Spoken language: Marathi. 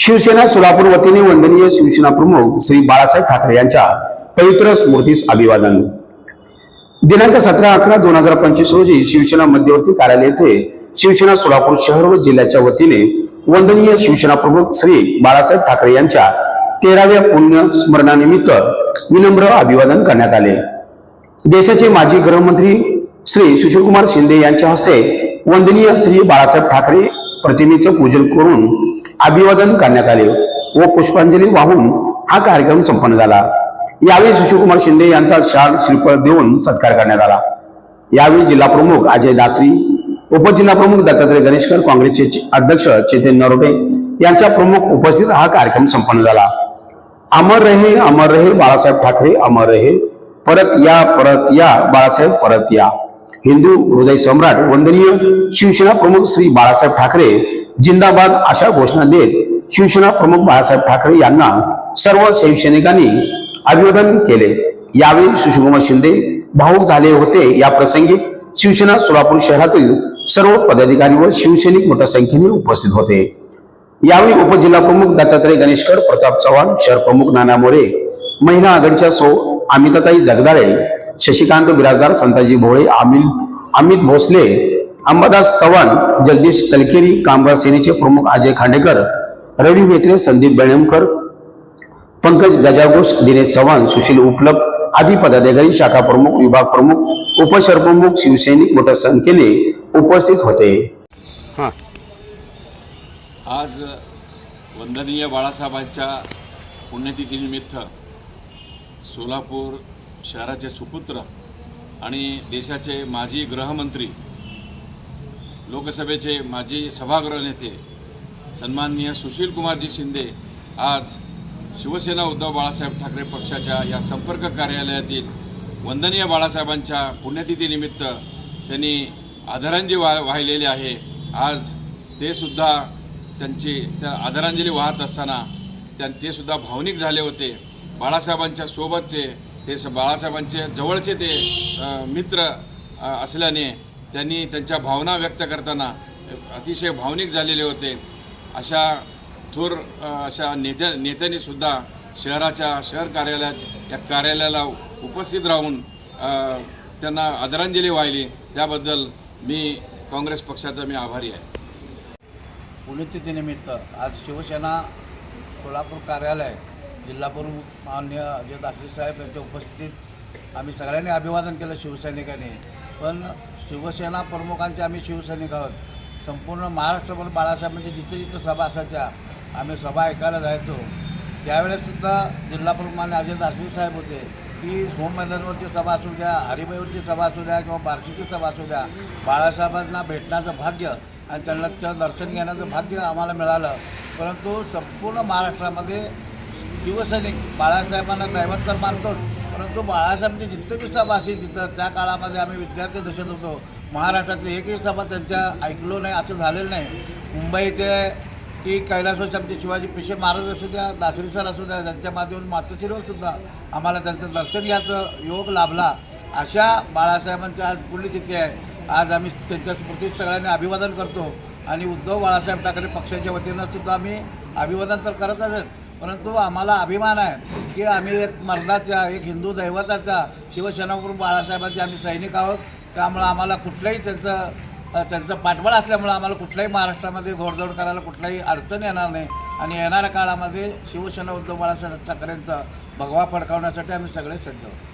शिवसेना सोलापूर वतीने वंदनीय शिवसेना प्रमुख श्री बाळासाहेब ठाकरे यांच्या पवित्र स्मृतीस अभिवादन. दिनांक सतरा अकरा दोन हजार पंचवीस रोजी शिवसेना मध्यवर्ती कार्यालय येथे शिवसेना सोलापूर शहर व जिल्ह्याच्या वतीने वंदनीय शिवसेना प्रमुख श्री बाळासाहेब ठाकरे यांच्या तेराव्या पुण्य स्मरणानिमित्त विनम्र अभिवादन करण्यात आले. देशाचे माजी गृहमंत्री श्री सुशीलकुमार शिंदे यांच्या हस्ते वंदनीय श्री बाळासाहेब ठाकरे प्रतिमेचे पूजन करून अभिवादन करण्यात आले व पुष्पांजली वाहून हा कार्यक्रम संपन्न झाला. यावेळी सुशीलकुमार शिंदे यांचा शाल श्रीफळ देऊन सत्कार करण्यात आला. यावेळी जिल्हा प्रमुख अजय दासरी उपजिल्हा प्रमुख दत्तात्रय गणेशकर काँग्रेसचे अध्यक्ष चेतन नरोटे यांच्या प्रमुख उपस्थित हा कार्यक्रम संपन्न झाला. अमर रहे अमर रहे बाळासाहेब ठाकरे अमर रहे परत या परत या बाळासाहेब परत या. हिंदू हृदय सम्राट वंदनीय शिवसेना प्रमुख श्री बाळासाहेब ठाकरे जिंदाबाद अशा घोषणा देत शिवसेना प्रमुख बाळासाहेब ठाकरे यांना सर्व शिवसैनिकांनी अभिवादन केले. यावेळी सुशीलकुमार शिंदे भाऊक झाले होते. या प्रसंगी शिवसेना सोलापूर शहरातील सर्व पदाधिकारी व शिवसैनिक मोठ्या संख्येने उपस्थित होते. यावेळी उपजिल्हा प्रमुख दत्तात्रय गणेशकर प्रताप चव्हाण शहर प्रमुख नाना मोरे महिला आघाडीच्या सो अमिताताई जगदाळे शशिकांत बिराजदार संताजी भोळे अमिल अमित भोसले अंबादास चव्हाण जगदीश तलकेरी कामगार सेनेचे प्रमुख अजय खांडेकर रवी मेत्रे संदीप बेणमकर पंकज गजाघोष दिनेश चव्हाण सुशील उपलप आदी पदाधिकारी शाखा प्रमुख विभाग प्रमुख उपशहरप्रमुख शिवसैनिक मोठ्या संख्येने उपस्थित होते. हां. आज वंदनीय बाळासाहेबांच्या पुण्यतिथीनिमित्त सोलापूर शहराचे सुपुत्र आणि देशाचे माजी गृहमंत्री लोकसभेचे माजी सभागृह नेते सन्माननीय सुशीलकुमारजी शिंदे आज शिवसेना उद्धव बाळासाहेब ठाकरे पक्षाच्या या संपर्क कार्यालयातील वंदनीय बाळासाहेबांच्या पुण्यतिथीनिमित्त त्यांनी आदरांजली वा वाहिलेली आहे. आज ते सुद्धा त्यांची त्या आदरांजली वाहत असताना त्या ते सुद्धा भावनिक झाले होते. बाळासाहेबांच्या सोबतचे ते स बाळासाहेबांचे जवळचे ते मित्र असल्याने त्यांनी त्यांच्या भावना व्यक्त करताना अतिशय भावनिक झालेले होते. अशा थोर अशा नेत्या नेत्यांनीसुद्धा शहराच्या शहर कार्यालयात या कार्यालयाला उपस्थित राहून त्यांना आदरांजली वाहिली. त्याबद्दल मी काँग्रेस पक्षाचा मी आभारी आहे. पुण्यतिथीनिमित्त आज शिवसेना सोलापूर कार्यालय जिल्हा प्रमुख मान्य अजय दासरी साहेब यांच्या उपस्थितीत आम्ही सगळ्यांनी अभिवादन केलं शिवसैनिकांनी. पण शिवसेना प्रमुखांचे आम्ही शिवसैनिक आहोत. संपूर्ण महाराष्ट्रभर बाळासाहेबांच्या जिथे जिथे सभा असायच्या आम्ही सभा ऐकायला जायचो. त्यावेळेससुद्धा जिल्हा प्रमुख मान्य अजय दासरी साहेब होते. की होम सभा असू द्या हरिभाईवरची सभा असू द्या किंवा बार्शीची सभा असू द्या बाळासाहेबांना भेटण्याचं भाग्य आणि त्यांना त्या दर्शन घेण्याचं भाग्य आम्हाला मिळालं. परंतु संपूर्ण महाराष्ट्रामध्ये शिवसैनिक बाळासाहेबांना दैवत तर मानतोच परंतु बाळासाहेबांची जिथं बी सभा असेल तिथं त्या काळामध्ये आम्ही विद्यार्थी दशेत होतो. महाराष्ट्रातली एकही सभा त्यांच्या ऐकलो नाही असं झालेलं नाही. मुंबई ते की कैलासवासी आमचे शिवाजी पेशे महाराज असू द्या दासरी सर असू द्या त्यांच्या माध्यमातून मातोश्रीवर सुद्धा आम्हाला त्यांचं दर्शन घ्यायचं योग लाभला. अशा बाळासाहेबांच्या आज पुण्यतिथी आहे. आज आम्ही त्यांच्या स्मृतीत सगळ्यांनी अभिवादन करतो. आणि उद्धव बाळासाहेब ठाकरे पक्षाच्या वतीनं सुद्धा आम्ही अभिवादन तर करत असेल परंतु आम्हाला अभिमान आहे की आम्ही एक मर्दाचा एक हिंदू दैवताचा शिवसेनापूर बाळासाहेबांचे आम्ही सैनिक आहोत. त्यामुळं आम्हाला कुठलंही त्यांचं त्यांचं पाठबळ असल्यामुळं आम्हाला कुठल्याही महाराष्ट्रामध्ये घोडदौड करायला कुठलाही अडचण येणार नाही. आणि येणाऱ्या काळामध्ये शिवसेना उद्धव बाळासाहेब ठाकरेंचा भगवा फडकावण्यासाठी आम्ही सगळे सज्ज आहोत.